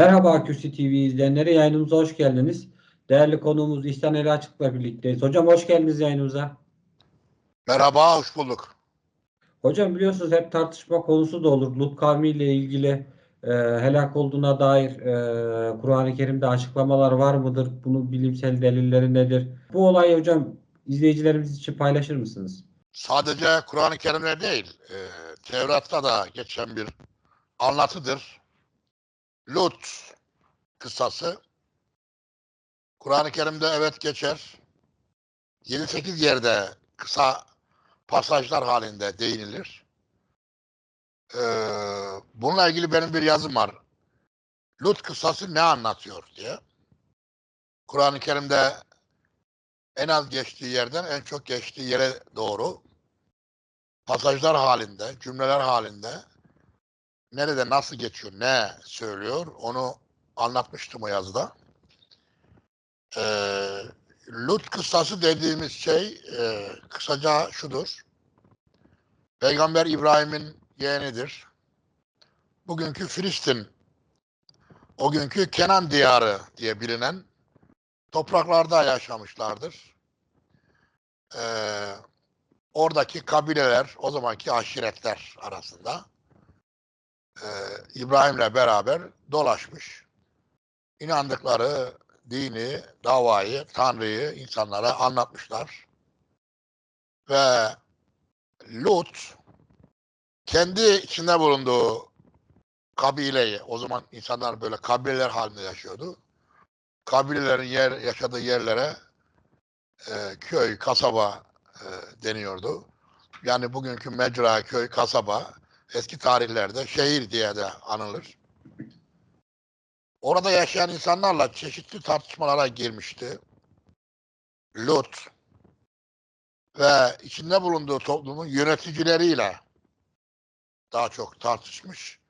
Merhaba Aküsi TV izleyenleri yayınımıza hoş geldiniz. Değerli konuğumuz İhsan Ali Açık'la birlikteyiz. Hocam hoş geldiniz yayınımıza. Merhaba, hoş bulduk. Hocam biliyorsunuz hep tartışma konusu da olur. Lut kavmiyle ilgili e, helak olduğuna dair e, Kur'an-ı Kerim'de açıklamalar var mıdır? Bunun bilimsel delilleri nedir? Bu olayı hocam izleyicilerimiz için paylaşır mısınız? Sadece Kur'an-ı Kerim'de değil, e, Tevrat'ta da geçen bir anlatıdır. Lut kıssası. Kur'an-ı Kerim'de evet geçer. 7-8 yerde kısa pasajlar halinde değinilir. E, bununla ilgili benim bir yazım var. Lut kıssası ne anlatıyor diye. Kur'an-ı Kerim'de en az geçtiği yerden en çok geçtiği yere doğru pasajlar halinde, cümleler halinde nerede nasıl geçiyor, ne söylüyor onu anlatmıştım o yazıda. Ee, Lut kıssası dediğimiz şey e, kısaca şudur. Peygamber İbrahim'in yeğenidir. Bugünkü Filistin, o günkü Kenan diyarı diye bilinen topraklarda yaşamışlardır. Ee, oradaki kabileler, o zamanki aşiretler arasında e, İbrahim'le beraber dolaşmış. İnandıkları dini, davayı, Tanrı'yı insanlara anlatmışlar. Ve Lut kendi içinde bulunduğu kabileyi, o zaman insanlar böyle kabileler halinde yaşıyordu. Kabilelerin yer, yaşadığı yerlere e, köy, kasaba e, deniyordu. Yani bugünkü mecra, köy, kasaba eski tarihlerde şehir diye de anılır. Orada yaşayan insanlarla çeşitli tartışmalara girmişti. Lut ve içinde bulunduğu toplumun yöneticileriyle daha çok tartışmış.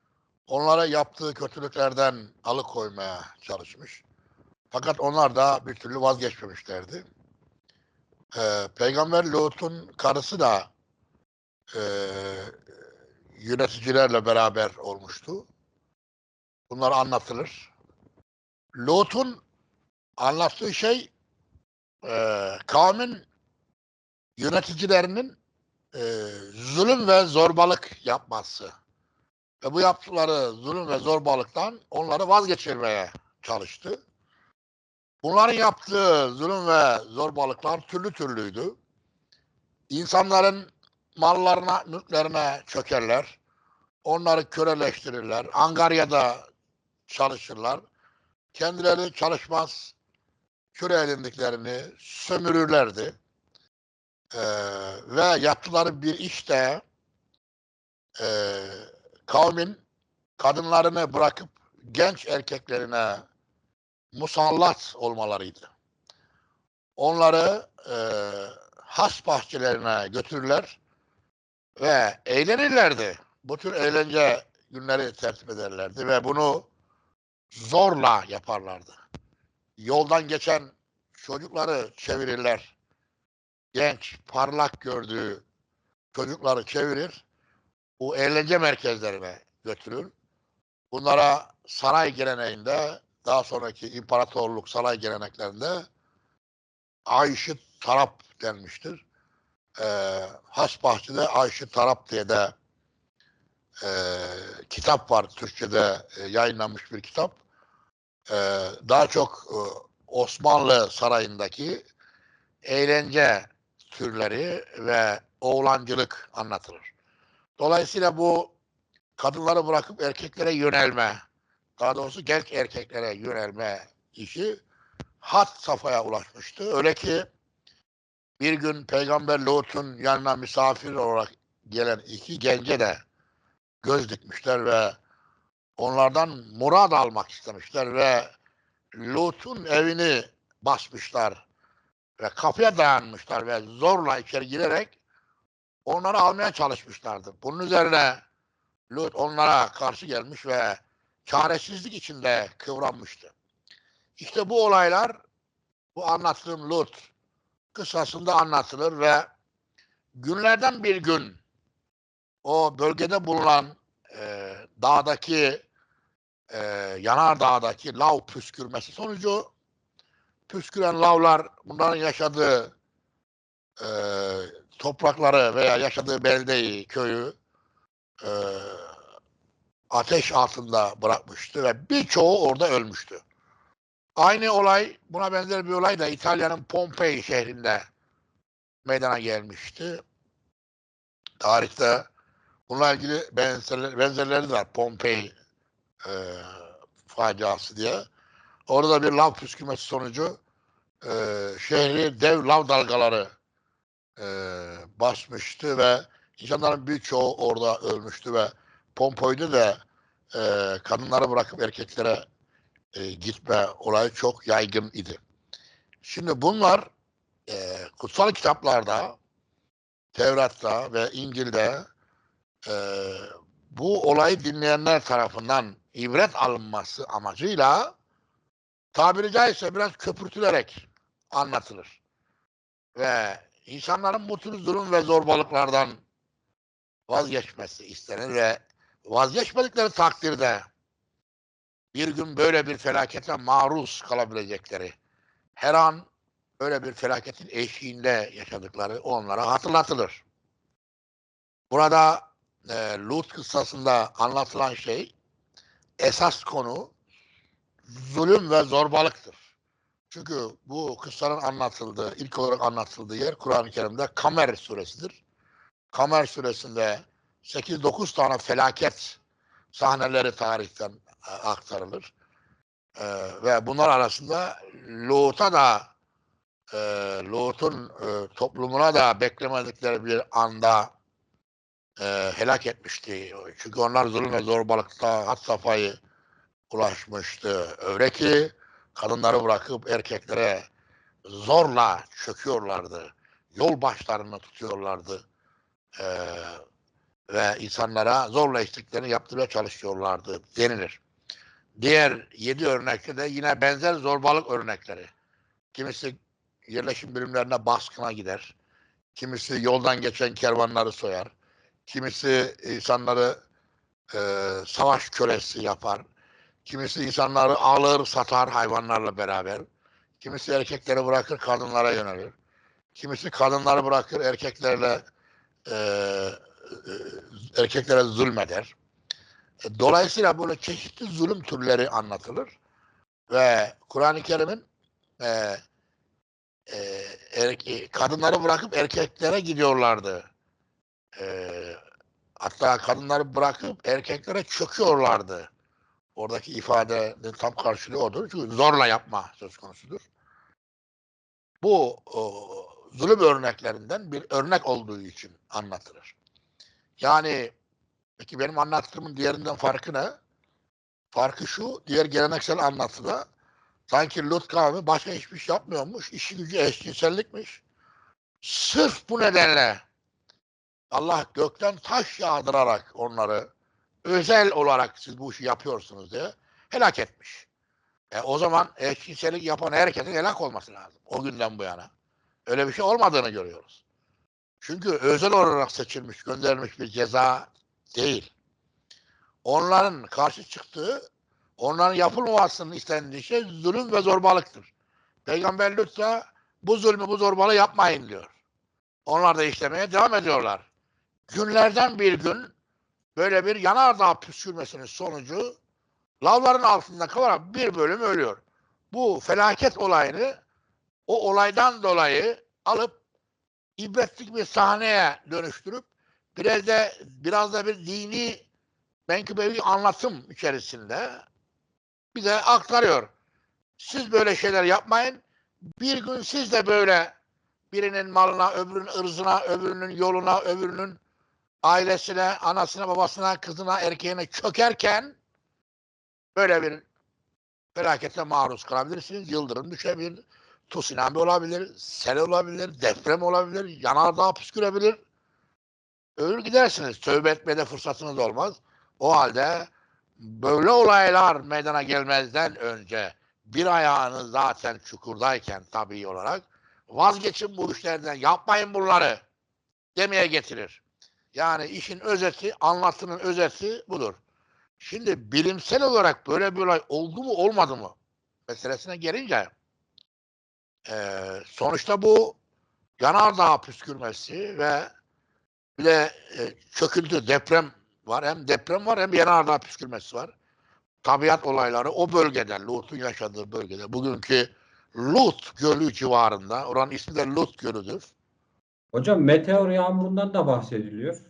Onlara yaptığı kötülüklerden alıkoymaya çalışmış. Fakat onlar da bir türlü vazgeçmemişlerdi. Ee, Peygamber Lut'un karısı da e, yöneticilerle beraber olmuştu. Bunlar anlatılır. Lut'un anlattığı şey e, kavmin yöneticilerinin e, zulüm ve zorbalık yapması. Ve bu yaptıkları zulüm ve zorbalıktan onları vazgeçirmeye çalıştı. Bunların yaptığı zulüm ve zorbalıklar türlü türlüydü. İnsanların mallarına, mülklerine çökerler. Onları köleleştirirler. Angarya'da çalışırlar. Kendileri çalışmaz, köle edindiklerini sömürürlerdi. Ee, ve yaptıkları bir işte e, kavmin kadınlarını bırakıp genç erkeklerine musallat olmalarıydı. Onları e, has bahçelerine götürürler ve eğlenirlerdi. Bu tür eğlence günleri tertip ederlerdi ve bunu zorla yaparlardı. Yoldan geçen çocukları çevirirler. Genç, parlak gördüğü çocukları çevirir. Bu eğlence merkezlerine götürür. Bunlara saray geleneğinde daha sonraki imparatorluk saray geleneklerinde Ayşe Tarap denmiştir. Ee, Hasbahçe'de Ayşe Tarap diye de e, kitap var. Türkçe'de e, yayınlanmış bir kitap. E, daha çok e, Osmanlı sarayındaki eğlence türleri ve oğlancılık anlatılır. Dolayısıyla bu kadınları bırakıp erkeklere yönelme, daha doğrusu genç erkeklere yönelme işi hat safhaya ulaşmıştı. Öyle ki bir gün Peygamber Lut'un yanına misafir olarak gelen iki gence de göz dikmişler ve onlardan murad almak istemişler ve Lut'un evini basmışlar ve kapıya dayanmışlar ve zorla içeri girerek onları almaya çalışmışlardı. Bunun üzerine Lut onlara karşı gelmiş ve çaresizlik içinde kıvranmıştı. İşte bu olaylar bu anlattığım Lut kısasında anlatılır ve günlerden bir gün o bölgede bulunan e, dağdaki e, Yanardağ'daki lav püskürmesi sonucu püsküren lavlar bunların yaşadığı e, toprakları veya yaşadığı beldeyi, köyü e, ateş altında bırakmıştı ve birçoğu orada ölmüştü. Aynı olay, buna benzer bir olay da İtalya'nın Pompei şehrinde meydana gelmişti. Tarihte bununla ilgili benzerleri, benzerleri de var. Pompei e, faciası diye. Orada bir lav püskürmesi sonucu e, şehri dev lav dalgaları e, basmıştı ve insanların birçoğu orada ölmüştü ve Pompei'de de e, kadınları bırakıp erkeklere e, gitme olayı çok yaygın idi. Şimdi bunlar e, kutsal kitaplarda Tevrat'ta ve İncil'de e, bu olayı dinleyenler tarafından ibret alınması amacıyla tabiri caizse biraz köpürtülerek anlatılır. Ve insanların bu tür zulüm ve zorbalıklardan vazgeçmesi istenir ve vazgeçmedikleri takdirde bir gün böyle bir felakete maruz kalabilecekleri, her an böyle bir felaketin eşiğinde yaşadıkları onlara hatırlatılır. Burada e, Lut kıssasında anlatılan şey esas konu zulüm ve zorbalıktır. Çünkü bu kıssanın anlatıldığı, ilk olarak anlatıldığı yer Kur'an-ı Kerim'de Kamer suresidir. Kamer suresinde 8-9 tane felaket sahneleri tarihten aktarılır. E, ve bunlar arasında Lut'a da e, Lut'un e, toplumuna da beklemedikleri bir anda e, helak etmişti. Çünkü onlar zulüm ve zorbalıkta had safhayı ulaşmıştı. Öyle ki kadınları bırakıp erkeklere zorla çöküyorlardı. Yol başlarını tutuyorlardı. Ee, ve insanlara zorla isteklerini yaptırmaya çalışıyorlardı denilir. Diğer yedi örnekte de yine benzer zorbalık örnekleri. Kimisi yerleşim birimlerine baskına gider. Kimisi yoldan geçen kervanları soyar. Kimisi insanları e, savaş kölesi yapar. Kimisi insanları alır satar hayvanlarla beraber. Kimisi erkekleri bırakır kadınlara yönelir. Kimisi kadınları bırakır erkeklerle e, e, erkeklere zulmeder. Dolayısıyla böyle çeşitli zulüm türleri anlatılır. Ve Kur'an-ı Kerim'in e, e, kadınları bırakıp erkeklere gidiyorlardı. E, hatta kadınları bırakıp erkeklere çöküyorlardı. Oradaki ifadenin tam karşılığı odur. Çünkü zorla yapma söz konusudur. Bu o, zulüm örneklerinden bir örnek olduğu için anlatılır. Yani peki benim anlattığımın diğerinden farkı ne? Farkı şu, diğer geleneksel anlatıda sanki Lut kavmi başka hiçbir şey yapmıyormuş, işi gücü eşcinsellikmiş. Sırf bu nedenle Allah gökten taş yağdırarak onları özel olarak siz bu işi yapıyorsunuz diye helak etmiş. E, o zaman eşcinsellik yapan herkesin helak olması lazım. O günden bu yana. Öyle bir şey olmadığını görüyoruz. Çünkü özel olarak seçilmiş, gönderilmiş bir ceza değil. Onların karşı çıktığı, onların yapılmamasının istendiği şey zulüm ve zorbalıktır. Peygamber da bu zulmü, bu zorbalığı yapmayın diyor. Onlar da işlemeye devam ediyorlar. Günlerden bir gün böyle bir yanardağ püskürmesinin sonucu lavların altında kalarak bir bölüm ölüyor. Bu felaket olayını o olaydan dolayı alıp ibretlik bir sahneye dönüştürüp biraz da biraz da bir dini menkıbevi anlatım içerisinde bize aktarıyor. Siz böyle şeyler yapmayın. Bir gün siz de böyle birinin malına, öbürünün ırzına, öbürünün yoluna, öbürünün ailesine, anasına, babasına, kızına, erkeğine çökerken böyle bir felakete maruz kalabilirsiniz. Yıldırım düşebilir, tsunami olabilir, sel olabilir, deprem olabilir, yanardağ püskürebilir. Ölür gidersiniz. Tövbe etmede fırsatınız olmaz. O halde böyle olaylar meydana gelmezden önce bir ayağınız zaten çukurdayken tabii olarak vazgeçin bu işlerden, yapmayın bunları demeye getirir. Yani işin özeti, anlatının özeti budur. Şimdi bilimsel olarak böyle bir olay oldu mu olmadı mı meselesine gelince eee, sonuçta bu yanardağ püskürmesi ve bir de e, çöküntü, deprem var. Hem deprem var hem yanardağ püskürmesi var. Tabiat olayları o bölgede, Lut'un yaşadığı bölgede, bugünkü Lut Gölü civarında, oranın ismi de Lut Gölü'dür. Hocam meteor yağmurundan da bahsediliyor.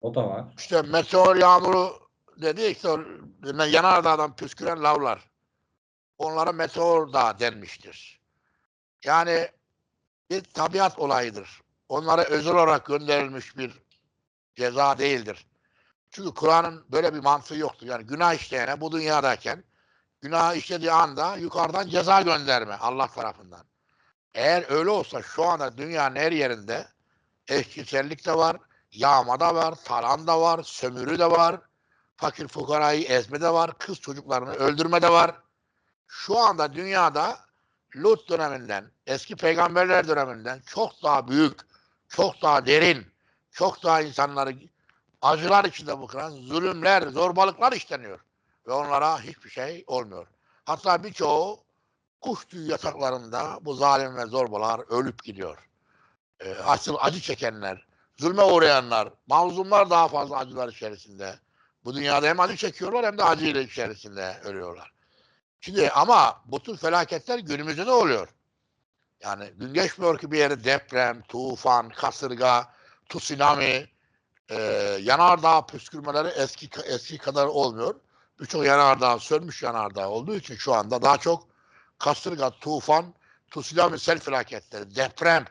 O da var. İşte meteor yağmuru dedi işte yanardağdan püsküren lavlar. Onlara meteor da denmiştir. Yani bir tabiat olayıdır. Onlara özel olarak gönderilmiş bir ceza değildir. Çünkü Kur'an'ın böyle bir mantığı yoktur. Yani günah işleyene bu dünyadayken günah işlediği anda yukarıdan ceza gönderme Allah tarafından. Eğer öyle olsa şu anda dünyanın her yerinde eşcinsellik de var, yağma da var, talan da var, sömürü de var, fakir fukarayı ezme de var, kız çocuklarını öldürme de var. Şu anda dünyada Lut döneminden, eski peygamberler döneminden çok daha büyük, çok daha derin, çok daha insanları acılar içinde bırakan zulümler, zorbalıklar işleniyor. Ve onlara hiçbir şey olmuyor. Hatta birçoğu kuş tüyü yataklarında bu zalim ve zorbalar ölüp gidiyor. Ee, asıl acı çekenler, zulme uğrayanlar, mazlumlar daha fazla acılar içerisinde. Bu dünyada hem acı çekiyorlar hem de acıyla içerisinde ölüyorlar. Şimdi ama bu tür felaketler günümüzde de oluyor. Yani gün geçmiyor ki bir yere deprem, tufan, kasırga, tsunami, e, yanardağ püskürmeleri eski eski kadar olmuyor. Birçok yanardağ sönmüş yanardağ olduğu için şu anda daha çok kasırga, tufan, tsunami, sel felaketleri, deprem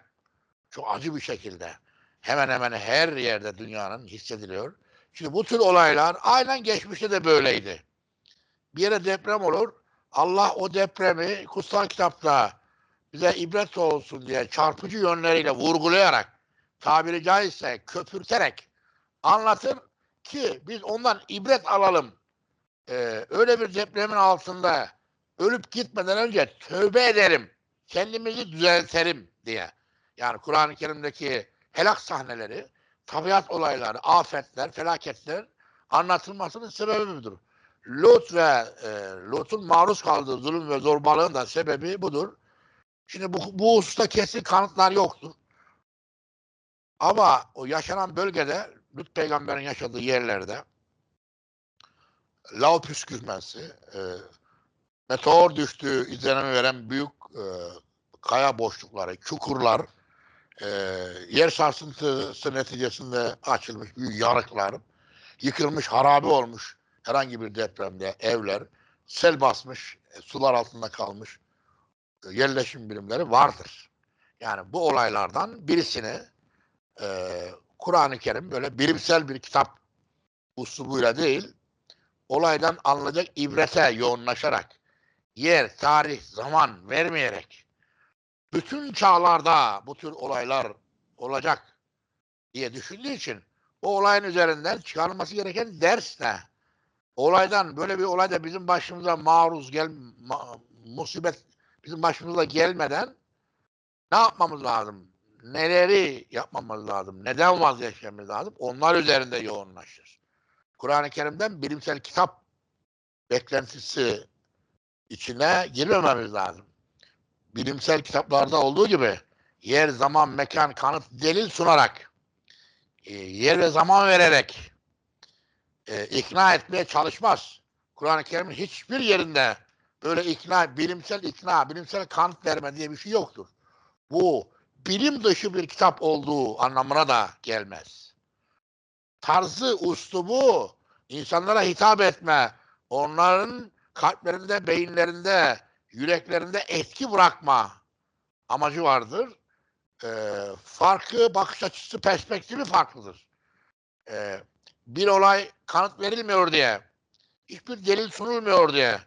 çok acı bir şekilde hemen hemen her yerde dünyanın hissediliyor. Şimdi bu tür olaylar aynen geçmişte de böyleydi. Bir yere deprem olur. Allah o depremi kutsal kitapta bize ibret olsun diye çarpıcı yönleriyle vurgulayarak tabiri caizse köpürterek anlatır ki biz ondan ibret alalım. Ee, öyle bir depremin altında ölüp gitmeden önce tövbe ederim, kendimizi düzeltelim diye. Yani Kur'an-ı Kerim'deki helak sahneleri, tabiat olayları, afetler, felaketler anlatılmasının sebebi budur. Lut ve e, Lut'un maruz kaldığı zulüm ve zorbalığın da sebebi budur. Şimdi bu, bu hususta kesin kanıtlar yoktur. Ama o yaşanan bölgede Lut peygamberin yaşadığı yerlerde lav püskürmesi, e, meteor düştüğü izlenimi veren büyük e, kaya boşlukları, çukurlar, e, yer sarsıntısı neticesinde açılmış büyük yarıklar, yıkılmış, harabe olmuş herhangi bir depremde evler, sel basmış, e, sular altında kalmış yerleşim birimleri vardır. Yani bu olaylardan birisini e, Kur'an-ı Kerim böyle bilimsel bir kitap uslubuyla değil, olaydan alınacak ibrete yoğunlaşarak, yer, tarih, zaman vermeyerek, bütün çağlarda bu tür olaylar olacak diye düşündüğü için o olayın üzerinden çıkarılması gereken ders ne? Olaydan böyle bir olay da bizim başımıza maruz gel ma, musibet bizim başımıza gelmeden ne yapmamız lazım? Neleri yapmamız lazım? Neden vazgeçmemiz lazım? Onlar üzerinde yoğunlaşır. Kur'an-ı Kerim'den bilimsel kitap beklentisi içine girmememiz lazım. Bilimsel kitaplarda olduğu gibi yer, zaman, mekan, kanıt, delil sunarak e, yer ve zaman vererek e, ikna etmeye çalışmaz. Kur'an-ı Kerim'in hiçbir yerinde böyle ikna, bilimsel ikna, bilimsel kanıt verme diye bir şey yoktur. Bu bilim dışı bir kitap olduğu anlamına da gelmez. Tarzı, uslubu, insanlara hitap etme, onların kalplerinde, beyinlerinde, yüreklerinde etki bırakma amacı vardır. Ee, farkı, bakış açısı, perspektifi farklıdır. Ee, bir olay kanıt verilmiyor diye, hiçbir delil sunulmuyor diye,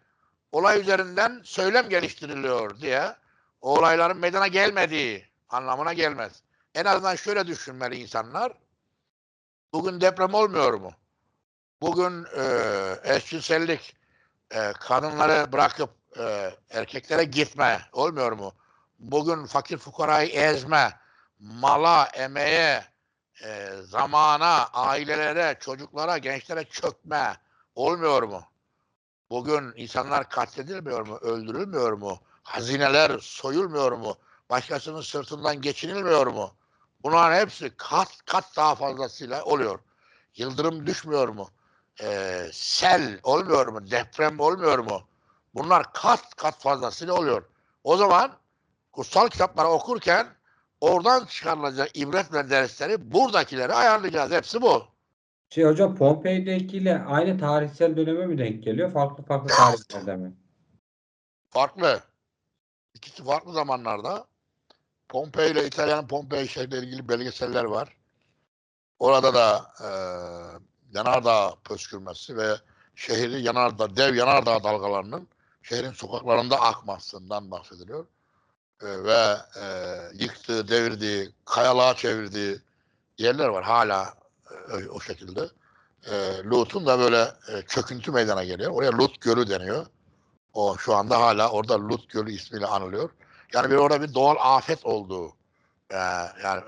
olay üzerinden söylem geliştiriliyor diye, o olayların meydana gelmediği anlamına gelmez. En azından şöyle düşünmeli insanlar. Bugün deprem olmuyor mu? Bugün e, eşcinsellik, e, kadınları bırakıp e, erkeklere gitme olmuyor mu? Bugün fakir fukarayı ezme, mala, emeğe, e, zamana, ailelere, çocuklara, gençlere çökme olmuyor mu? Bugün insanlar katledilmiyor mu? Öldürülmüyor mu? Hazineler soyulmuyor mu? Başkasının sırtından geçinilmiyor mu? Bunların hepsi kat kat daha fazlasıyla oluyor. Yıldırım düşmüyor mu? Ee, sel olmuyor mu? Deprem olmuyor mu? Bunlar kat kat fazlasıyla oluyor. O zaman kutsal kitapları okurken oradan çıkarılacak ibret ve dersleri buradakileri ayarlayacağız. Hepsi bu. Şey hocam Pompei'dekiyle aynı tarihsel döneme mi denk geliyor? Farklı farklı tarihlerde mi? Farklı. İkisi farklı zamanlarda. Pompei ile İtalya'nın Pompei şehriyle ilgili belgeseller var. Orada da e, yanardağ pöskürmesi ve şehri yanardağ, dev yanardağ dalgalarının şehrin sokaklarında akmasından bahsediliyor. E, ve e, yıktığı, devirdiği, kayalığa çevirdiği yerler var hala o şekilde. E, Lut'un da böyle e, çöküntü meydana geliyor. Oraya Lut Gölü deniyor. O şu anda hala orada Lut Gölü ismiyle anılıyor. Yani bir orada bir doğal afet olduğu e, yani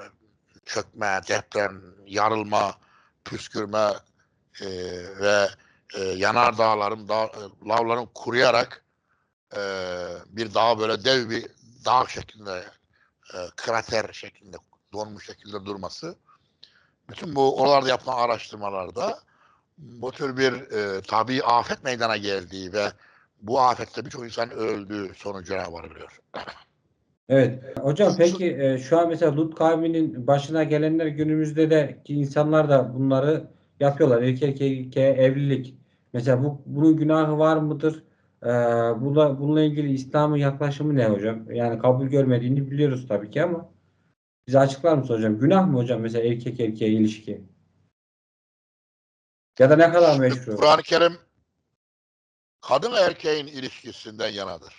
çökme, deprem, yarılma, püskürme e, ve e, yanardağların, dağ, e, lavların kuruyarak e, bir dağ böyle dev bir dağ şeklinde e, krater şeklinde donmuş şekilde durması bütün bu oralarda yapılan araştırmalarda bu tür bir e, tabii afet meydana geldiği ve bu afette birçok insan öldüğü sonucuna varılıyor. Evet. Hocam peki e, şu an mesela Lut kavminin başına gelenler günümüzde de ki insanlar da bunları yapıyorlar. Erkek erkeğe evlilik. Mesela bu bunun günahı var mıdır? Ee, buna, bununla ilgili İslam'ın yaklaşımı ne hocam? Yani kabul görmediğini biliyoruz tabii ki ama bize açıklar mısın hocam? Günah mı hocam mesela erkek erkeğe ilişki? Ya da ne kadar meşru? Kur'an-ı Kerim kadın erkeğin ilişkisinden yanadır.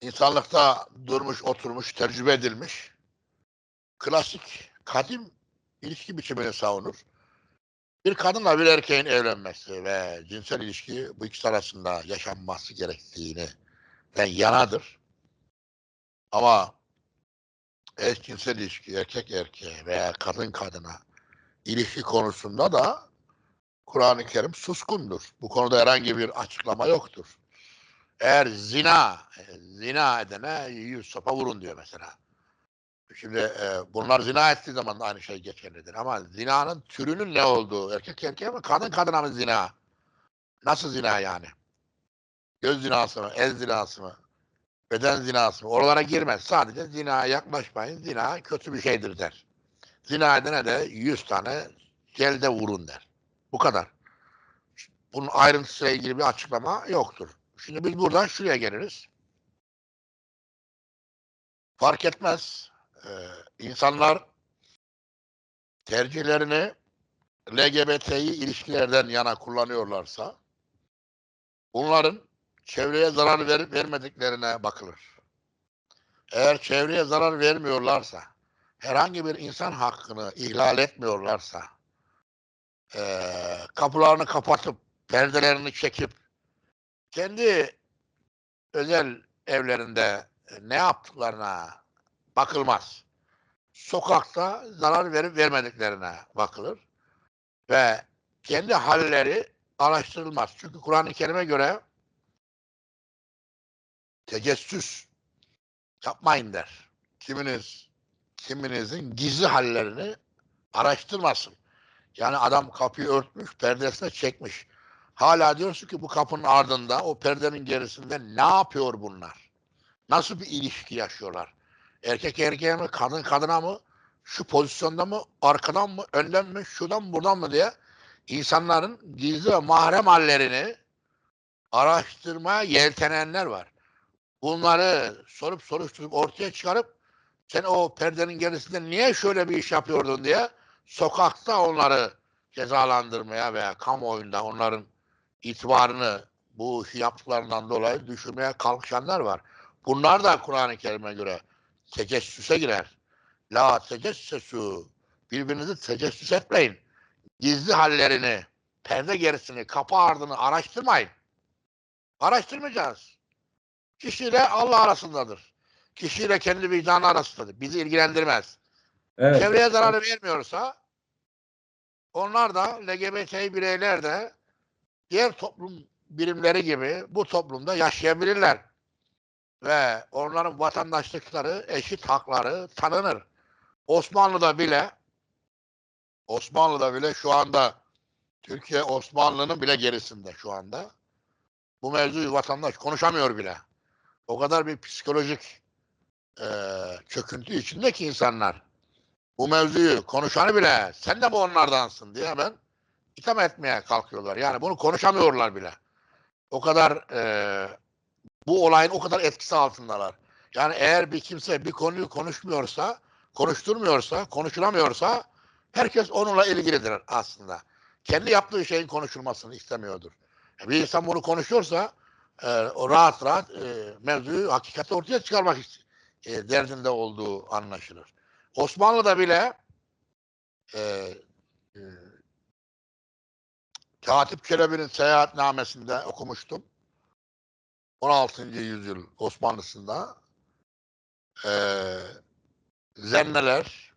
İnsanlıkta durmuş, oturmuş, tecrübe edilmiş klasik, kadim ilişki biçimini savunur. Bir kadınla bir erkeğin evlenmesi ve cinsel ilişki bu ikisi arasında yaşanması gerektiğini ben yanadır. Ama eşcinsel ilişki, erkek erkeğe veya kadın kadına ilişki konusunda da Kur'an-ı Kerim suskundur. Bu konuda herhangi bir açıklama yoktur. Eğer zina, e, zina edene yüz sopa vurun diyor mesela. Şimdi e, bunlar zina ettiği zaman da aynı şey geçerlidir. Ama zinanın türünün ne olduğu, erkek erkeğe mi, kadın kadına mı zina? Nasıl zina yani? Göz zinası mı, el zinası mı, beden zinası? Oralara girmez. Sadece zinaya yaklaşmayın. Zina kötü bir şeydir der. Zina edene de yüz tane gelde vurun der. Bu kadar. Bunun ayrıntısıyla ilgili bir açıklama yoktur. Şimdi biz buradan şuraya geliriz. Fark etmez. Ee, insanlar tercihlerini LGBT'yi ilişkilerden yana kullanıyorlarsa bunların çevreye zarar verip vermediklerine bakılır. Eğer çevreye zarar vermiyorlarsa, herhangi bir insan hakkını ihlal etmiyorlarsa, eee, kapılarını kapatıp, perdelerini çekip, kendi özel evlerinde ne yaptıklarına bakılmaz. Sokakta zarar verip vermediklerine bakılır. Ve kendi halleri araştırılmaz. Çünkü Kur'an-ı Kerim'e göre tecessüs yapmayın der. Kiminiz, kiminizin gizli hallerini araştırmasın. Yani adam kapıyı örtmüş, perdesine çekmiş. Hala diyorsun ki bu kapının ardında, o perdenin gerisinde ne yapıyor bunlar? Nasıl bir ilişki yaşıyorlar? Erkek erkeğe mi, kadın kadına mı, şu pozisyonda mı, arkadan mı, önden mi, şuradan buradan mı diye insanların gizli ve mahrem hallerini araştırmaya yeltenenler var. Bunları sorup soruşturup ortaya çıkarıp sen o perdenin gerisinde niye şöyle bir iş yapıyordun diye sokakta onları cezalandırmaya veya kamuoyunda onların itibarını bu yaptıklarından dolayı düşürmeye kalkışanlar var. Bunlar da Kur'an-ı Kerim'e göre tecessüse girer. La tecessüsü. Birbirinizi tecessüs etmeyin. Gizli hallerini, perde gerisini, kapı ardını araştırmayın. Araştırmayacağız. Kişiyle Allah arasındadır. Kişiyle kendi vicdanı arasındadır. Bizi ilgilendirmez. Evet. Çevreye zararı vermiyorsa onlar da LGBT bireyler de diğer toplum birimleri gibi bu toplumda yaşayabilirler. Ve onların vatandaşlıkları, eşit hakları tanınır. Osmanlı'da bile Osmanlı'da bile şu anda Türkiye Osmanlı'nın bile gerisinde şu anda. Bu mevzuyu vatandaş konuşamıyor bile. O kadar bir psikolojik eee çöküntü içinde ki insanlar. Bu mevzuyu konuşanı bile sen de mi onlardansın diye ben itham etmeye kalkıyorlar. Yani bunu konuşamıyorlar bile. O kadar eee, bu olayın o kadar etkisi altındalar. Yani eğer bir kimse bir konuyu konuşmuyorsa, konuşturmuyorsa, konuşulamıyorsa herkes onunla ilgilidir aslında. Kendi yaptığı şeyin konuşulmasını istemiyordur. E, Bir insan bunu konuşuyorsa e, o rahat rahat e, mevzuyu hakikati ortaya çıkarmak e, derdinde olduğu anlaşılır. Osmanlı'da bile e, e, Katip Çelebi'nin seyahatnamesinde okumuştum. 16. yüzyıl Osmanlısında e, zenneler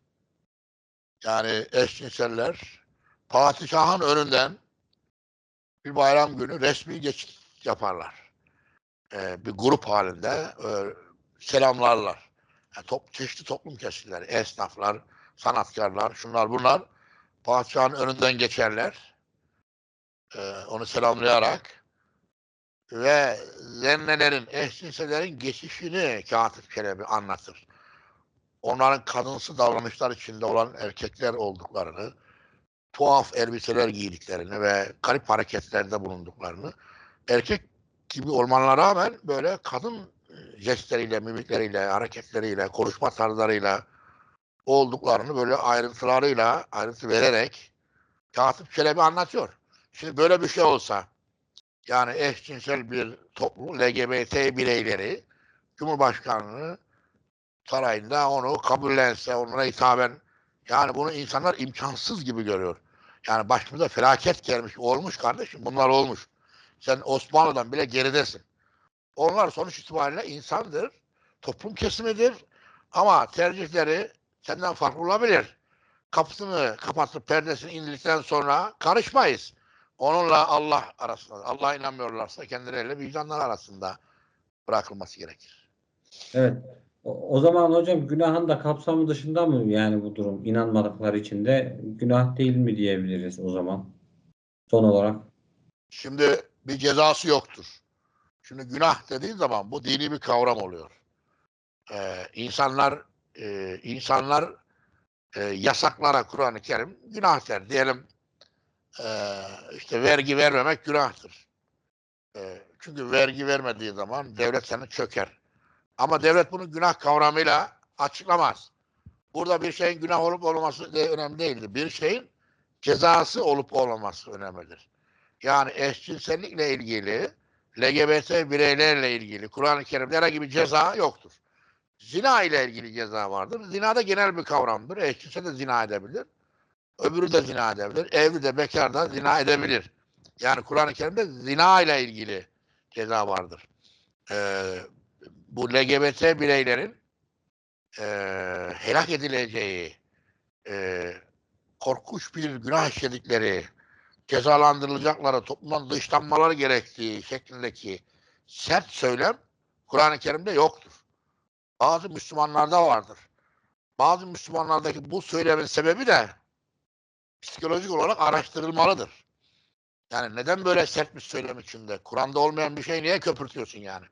yani eşcinseller padişahın önünden bir bayram günü resmi geçit yaparlar. E, bir grup halinde e, selamlarlar. Yani top, çeşitli toplum kesimleri, esnaflar, sanatkarlar, şunlar bunlar padişahın önünden geçerler. E, onu selamlayarak ve zennelerin, eşcinselerin geçişini Katip Çelebi anlatır. Onların kadınsı davranışlar içinde olan erkekler olduklarını, tuhaf elbiseler giydiklerini ve garip hareketlerde bulunduklarını, erkek gibi olmalarına rağmen böyle kadın e, jestleriyle, mimikleriyle, hareketleriyle, konuşma tarzlarıyla olduklarını böyle ayrıntılarıyla, ayrıntı vererek Katip Çelebi anlatıyor. Şimdi böyle bir şey olsa, yani eşcinsel bir toplum, LGBT bireyleri Cumhurbaşkanlığı sarayında onu kabullense, onlara hitaben yani bunu insanlar imkansız gibi görüyor. Yani başımıza felaket gelmiş, olmuş kardeşim. Bunlar olmuş. Sen Osmanlı'dan bile geridesin. Onlar sonuç itibariyle insandır, toplum kesimidir ama tercihleri senden farklı olabilir. Kapısını kapatıp perdesini indirdikten sonra karışmayız. Onunla Allah arasında, Allah'a inanmıyorlarsa kendileriyle vicdanlar arasında bırakılması gerekir. Evet. O, o zaman hocam günahın da kapsamı dışında mı yani bu durum? İnanmadıkları için de günah değil mi diyebiliriz o zaman? Son olarak. Şimdi bir cezası yoktur. Şimdi günah dediğin zaman bu dini bir kavram oluyor. Ee, insanlar e, insanlar e, yasaklara Kur'an-ı Kerim günah der. Diyelim e, işte vergi vermemek günahtır. E, çünkü vergi vermediği zaman devlet seni çöker. Ama devlet bunu günah kavramıyla açıklamaz. Burada bir şeyin günah olup olmaması de önemli değildir. Bir şeyin cezası olup olmaması önemlidir. Yani eşcinsellikle ilgili, LGBT bireylerle ilgili Kur'an-ı Kerim'de herhangi bir ceza yoktur. Zina ile ilgili ceza vardır. Zina da genel bir kavramdır. Eşcinsel de zina edebilir. Öbürü de zina edebilir. Evli de bekar da zina edebilir. Yani Kur'an-ı Kerim'de zina ile ilgili ceza vardır. Ee, bu LGBT bireylerin eee helak edileceği, eee korkunç bir günah işledikleri, cezalandırılacakları, toplumdan dışlanmaları gerektiği şeklindeki sert söylem Kur'an-ı Kerim'de yoktur. Bazı Müslümanlarda vardır. Bazı Müslümanlardaki bu söylemin sebebi de psikolojik olarak araştırılmalıdır. Yani neden böyle sert bir söylem içinde? Kur'an'da olmayan bir şey niye köpürtüyorsun yani?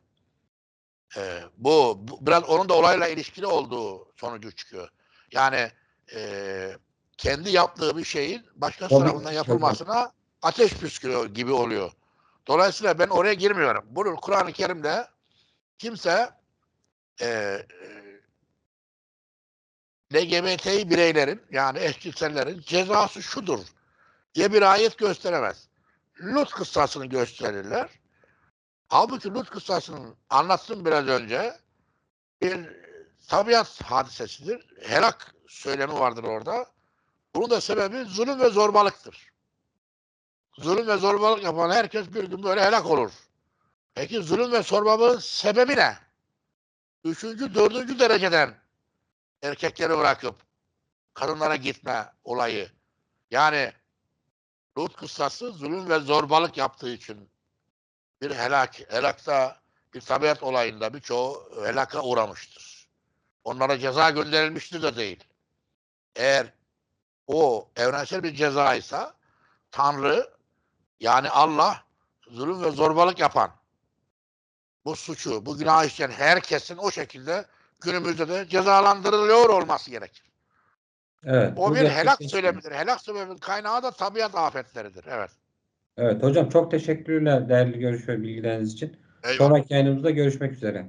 Ee, bu, bu biraz onun da olayla ilişkili olduğu sonucu çıkıyor. Yani e, kendi yaptığı bir şeyin Tabii, tarafından tabii. yapılmasına ateş püskürüyor gibi oluyor. Dolayısıyla ben oraya girmiyorum. Bunu Kur'an-ı Kerim'de kimse e, e, LGBT bireylerin yani eşcinsellerin cezası şudur diye bir ayet gösteremez. Lut kıssasını gösterirler. Halbuki Lut kıssasını anlattım biraz önce. Bir tabiat hadisesidir. Helak söylemi vardır orada. Bunun da sebebi zulüm ve zorbalıktır. Zulüm ve zorbalık yapan herkes bir gün böyle helak olur. Peki zulüm ve zorbalığın sebebi ne? Üçüncü, dördüncü dereceden erkekleri bırakıp kadınlara gitme olayı. Yani Lut kıssası zulüm ve zorbalık yaptığı için bir helak, helakta bir tabiat olayında birçoğu helaka uğramıştır. Onlara ceza gönderilmiştir de değil. Eğer o evrensel bir ceza ise Tanrı yani Allah zulüm ve zorbalık yapan bu suçu, bu günah işleyen herkesin o şekilde günümüzde de cezalandırılıyor olması gerekir. Evet. O bir helak söylemidir. Helak söyleminin kaynağı da tabiat afetleridir. Evet. Evet hocam çok teşekkürler değerli görüş ve bilgileriniz için. Eyvallah. Sonraki yayınımızda görüşmek üzere.